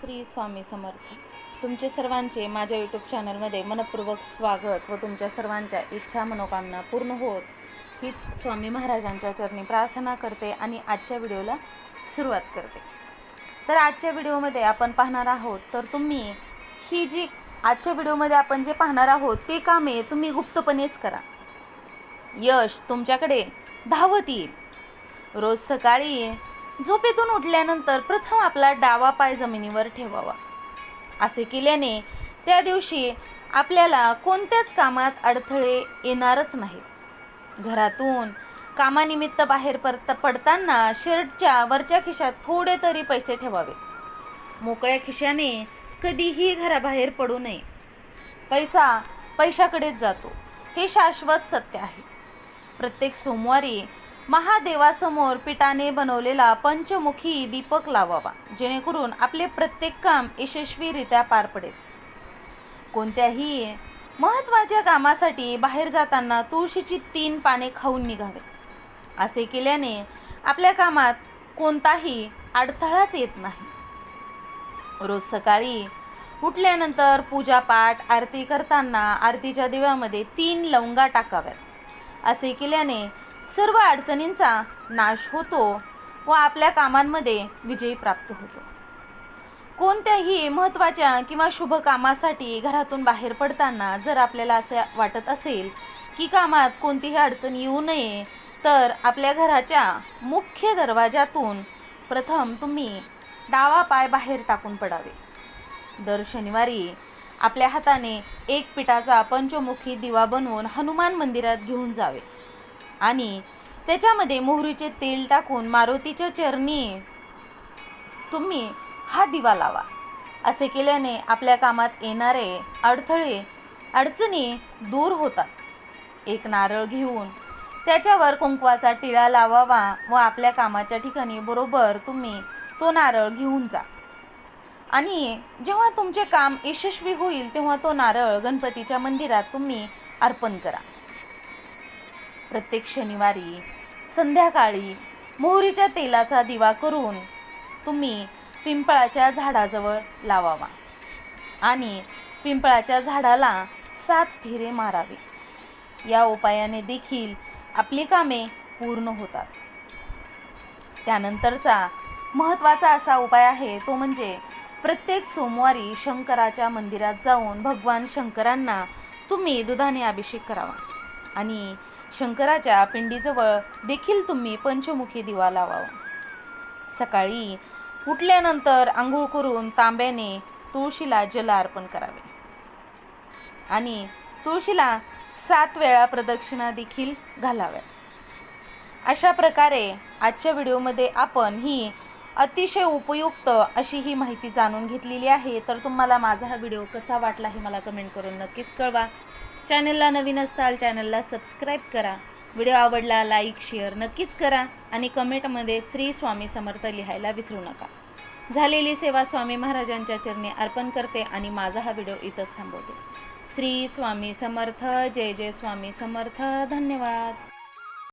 श्री स्वामी समर्थ. तुमचे सर्वांचे माझ्या यूट्यूब चॅनलमध्ये मनपूर्वक स्वागत व तुमच्या सर्वांच्या इच्छा मनोकामना पूर्ण होत. हीच स्वामी महाराजांच्या चरणी प्रार्थना करते आणि आजच्या व्हिडिओला सुरुवात करते. तर आजच्या व्हिडिओमध्ये आपण पाहणार आहोत तर तुम्ही ही जी आजच्या व्हिडिओमध्ये आपण जे पाहणार आहोत ते कामे तुम्ही गुप्तपणेच करा. यश तुमच्याकडे धावत येईल. रोज सकाळी झोपेतून उठल्यानंतर प्रथम आपला डावा पाय जमिनीवर ठेवावा. असे केल्याने त्या दिवशी आपल्याला कोणत्याच कामात अडथळे येणारच नाहीत. घरातून कामानिमित्त बाहेर पडता पडताना शर्टच्या वरच्या खिशात थोडे तरी पैसे ठेवावे. मोकळ्या खिशाने कधीही घराबाहेर पडू नये. पैसा पैशाकडेच जातो. हे शाश्वत सत्य आहे. प्रत्येक सोमवारी महादेवासमोर पिठाने बनवलेला पंचमुखी दीपक लावावा जेणेकरून आपले प्रत्येक काम यशस्वीरित्या पार पडेल. कोणत्याही महत्त्वाच्या कामासाठी बाहेर जाताना तुळशीची तीन पाने खाऊन निघावे. असे केल्याने आपल्या कामात कोणताही अडथळाच येत नाही. रोज सकाळी उठल्यानंतर पूजापाठ आरती करताना आरतीच्या दिव्यामध्ये तीन लवंगा टाकाव्यात. असे केल्याने सर्व अडचणींचा नाश होतो व आपल्या कामांमध्ये विजय प्राप्त होतो. कोणत्याही महत्त्वाच्या किंवा शुभ कामासाठी घरातून बाहेर पडताना जर आपल्याला असे वाटत असेल की कामात कोणतीही अडचण येऊ नये तर आपल्या घराच्या मुख्य दरवाजातून प्रथम तुम्ही डावा पाय बाहेर टाकून पडावे. दर शनिवारी आपल्या हाताने एक पिठाचा पंचमुखी दिवा बनवून हनुमान मंदिरात घेऊन जावे. आणि त्याच्यामध्ये मोहरीचे तेल टाकून मारुतीच्या चरणी तुम्ही हा दिवा लावा. असे केल्याने आपल्या कामात येणारे अडथळे अडचणी दूर होतात. एक नारळ घेऊन त्याच्यावर कुंकवाचा टिळा लावावा व आपल्या कामाच्या ठिकाणी बरोबर तुम्ही तो नारळ घेऊन जा. आणि जेव्हा तुमचे काम यशस्वी होईल तेव्हा तो नारळ गणपतीच्या मंदिरात तुम्ही अर्पण करा. प्रत्येक शनिवारी संध्याकाळी मोहरीच्या तेलाचा दिवा करून तुम्ही पिंपळाच्या झाडाजवळ लावावा आणि पिंपळाच्या झाडाला सात फेरे मारावे. या उपायाने देखील आपली कामे पूर्ण होतात. त्यानंतरचा महत्त्वाचा असा उपाय आहे तो म्हणजे प्रत्येक सोमवारी शंकराच्या मंदिरात जाऊन भगवान शंकरांना तुम्ही दुधाने अभिषेक करावा. आणि शंकराच्या पिंडीजवळ देखील तुम्ही पंचमुखी दिवा लावावा सकाळी उठल्यानंतर आंघोळ करून तांब्याने तुळशीला जल अर्पण करावे. आणि तुळशीला सात वेळा प्रदक्षिणा देखील घालाव्यात अशा प्रकारे आजच्या व्हिडिओमध्ये आपण ही अतिशय उपयुक्त अशी ही माहिती जाणून घेतलेली आहे. तर तुम्हाला माझा हा व्हिडिओ कसा वाटला हे मला कमेंट करून नक्कीच कळवा. चॅनलला नवीन असताल चॅनलला सबस्क्राईब करा. व्हिडिओ आवडला लाईक शेअर नक्कीच करा आणि कमेंटमध्ये श्री स्वामी समर्थ लिहायला विसरू नका. झालेली सेवा स्वामी महाराजांच्या चरणी अर्पण करते आणि माझा हा व्हिडिओ इथंच थांबवते. श्री स्वामी समर्थ जय जय स्वामी समर्थ. धन्यवाद.